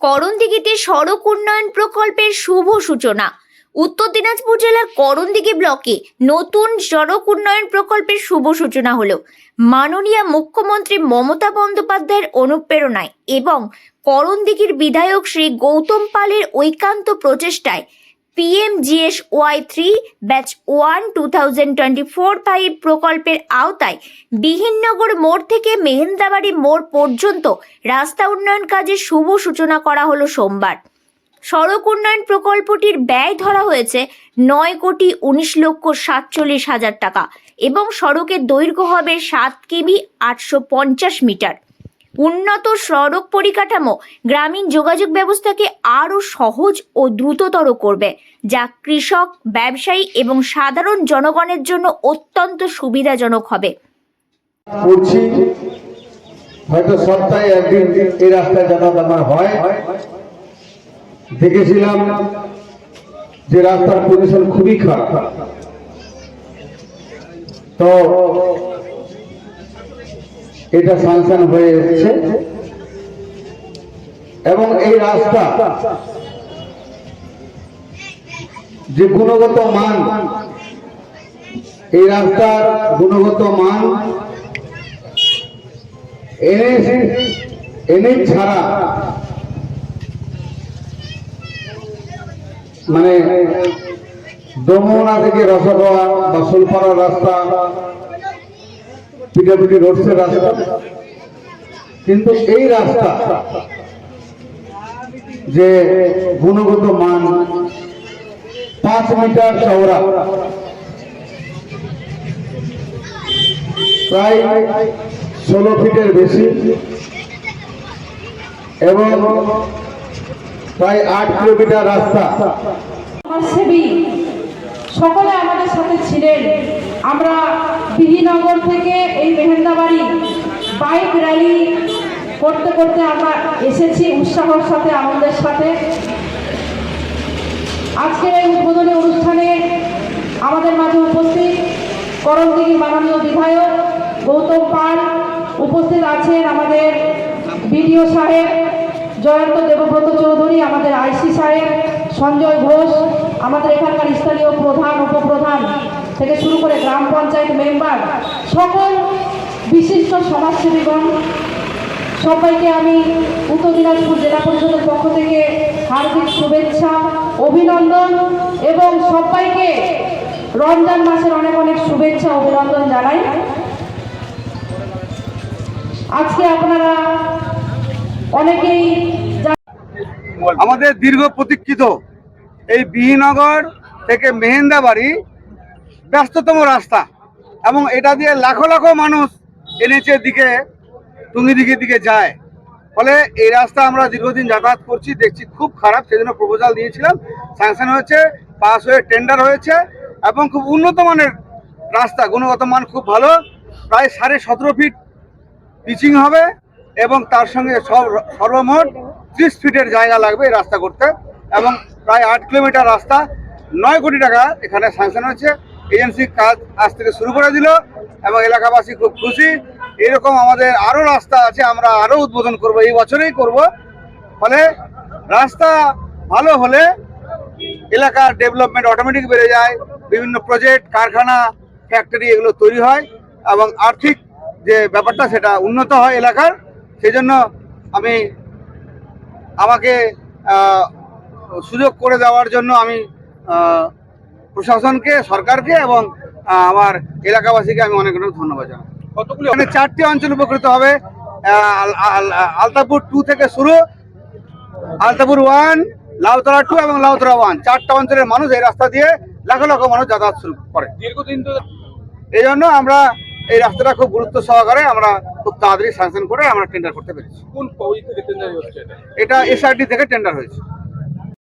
করণদিঘিতে সড়ক উন্নয়ন প্রকল্পের শুভ সূচনা। উত্তর দিনাজপুর জেলার করণদিঘি ব্লকে নতুন সড়ক উন্নয়ন প্রকল্পের শুভ সূচনা হলো। মাননীয় মুখ্যমন্ত্রী মমতা বন্দ্যোপাধ্যায়ের অনুপ্রেরণায় এবং করণদিঘির বিধায়ক শ্রী গৌতম পালের ঐকান্ত প্রচেষ্টায় PMGS Y three batch one two thousand twenty four five প্রকল্পের আওতায় বিহিননগর মোড় থেকে মেহেন্দাবাড়ি মোড় পর্যন্ত রাস্তা উন্নয়ন কাজের শুভ সূচনা করা হলো সোমবার। সড়ক উন্নয়ন প্রকল্পটির ব্যয় ধরা হয়েছে নয় কোটি উনিশ লক্ষ সাতচল্লিশ হাজার টাকা এবং সড়কের দৈর্ঘ্য হবে সাত কিমি আটশো পঞ্চাশ মিটার। উন্নত সড়ক পরিকাঠামো গ্রামীণ যোগাযোগ ব্যবস্থাকে আরও সহজ ও দ্রুততর করবে, যা কৃষক, ব্যবসায়ী এবং সাধারণ জনগণের জন্য অত্যন্ত সুবিধাজনক হবে। হয়তো সপ্তাহে একদিন এই রাস্তায় যাতায়াত আমার হয়। দেখেছিলাম যে রাস্তার পজিশন খুবই খারাপ। তো এটা সাংশন হয়ে এসছে। এবং এই রাস্তা যে গুণগত মান, এই রাস্তার গুণগত মান এনে ছাড়া মানে দমনা থেকে রসগোয়া বা সুলপাড়া রাস্তা পিঠাপিঠি রোডসের রাস্তা। কিন্তু এই রাস্তা যে গুণগত মান পাঁচ মিটার চওড়া, প্রায় ষোলো ফিটের বেশি এবং প্রায় আট কিলোমিটার রাস্তা। সকলে আমাদের সাথে ছিলেন। আমরা বিধিনগর থেকে এই মেহেন্দাবাড়ি বাইক র্যালি করতে করতে আমরা এসেছি উৎসাহর সাথে, আনন্দের সাথে। আজকের এই উদ্বোধনী অনুষ্ঠানে আমাদের মাঝে উপস্থিত করণদিঘির মাননীয় বিধায়ক গৌতম পাল উপস্থিত আছেন আমাদের বিডিও সাহেব, জয়ন্ত দেবব্রত চৌধুরী, আমাদের আইসি সাহেব সঞ্জয় ঘোষ, আমাদের এখানকার স্থানীয় প্রধান, উপপ্রধান থেকে শুরু করে গ্রাম পঞ্চায়েত মেম্বার, সকল বিশিষ্ট সমাজসেবীগণ, সবাইকে আমি উত্তর দিনাজপুর জেলা পরিষদের পক্ষ থেকে হার্দিক শুভেচ্ছা, অভিনন্দন এবং সবাইকে রমজান মাসের অনেক অনেক শুভেচ্ছা, অভিনন্দন জানাই। আজকে আপনারা অনেকেই আমাদের দীর্ঘ প্রতীক্ষিত এই বিহিনগর থেকে মেহেন্দাবাড়ি ব্যস্ততম রাস্তা এবং এটা দিয়ে লাখো লাখো মানুষ এনএচের দিকে, টুঙ্গিদিঘির দিকে যায়। ফলে এই রাস্তা আমরা দীর্ঘদিন যাতায়াত করছি, দেখছি খুব খারাপ, সেজন্য প্রপোজাল দিয়েছিলাম। স্যাংশন হয়েছে পাস হয়ে টেন্ডার হয়েছে এবং খুব উন্নত মানের রাস্তা, গুণগত মান খুব ভালো। প্রায় সাড়ে সতেরো ফিট পিচিং হবে এবং তার সঙ্গে সব- সর্বমোট ত্রিশ ফিটের জায়গা লাগবে এই রাস্তা করতে। এবং প্রায় আট কিলোমিটার রাস্তা। নয় কোটি টাকা এখানে স্যাংশন হয়েছে। এজেন্সি কাজ আজ থেকে শুরু করে দিল এবং এলাকাবাসী খুব খুশি। এরকম আমাদের আরও রাস্তা আছে, আমরা আরও উদ্বোধন করব। এই বছরেই করব। ফলে রাস্তা ভালো হলে এলাকার ডেভেলপমেন্ট অটোমেটিক বেড়ে যায়। বিভিন্ন প্রজেক্ট কারখানা ফ্যাক্টরি এগুলো তৈরি হয় এবং আর্থিক যে ব্যাপারটা সেটা উন্নত হয় এলাকার। সেই জন্য আমি আমাকে সুযোগ করে দেওয়ার জন্য আমি প্রশাসনকে সরকারকে এবং আমার এলাকাবাসীকে আমি অনেক অনেক ধন্যবাদ জানাই। কতগুলো? মানে চারটি অঞ্চল উপকৃত হবে। আলতাপুর টু থেকে শুরু আলতাপুর ওয়ান লাউতলা টু এবং লাউতলা ওয়ান চারটা অঞ্চলের মানুষ এই রাস্তা দিয়ে লাখো লাখো মানুষ যাতায়াত শুরু করে। দীর্ঘদিন তো এই জন্য আমরা এই রাস্তাটা খুব গুরুত্ব সহকারে আমরা খুব তাড়াতাড়ি স্যাংশন করে আমরা টেন্ডার করতে পেরেছি। কোন এটা? এসআরডি থেকে টেন্ডার হয়েছে।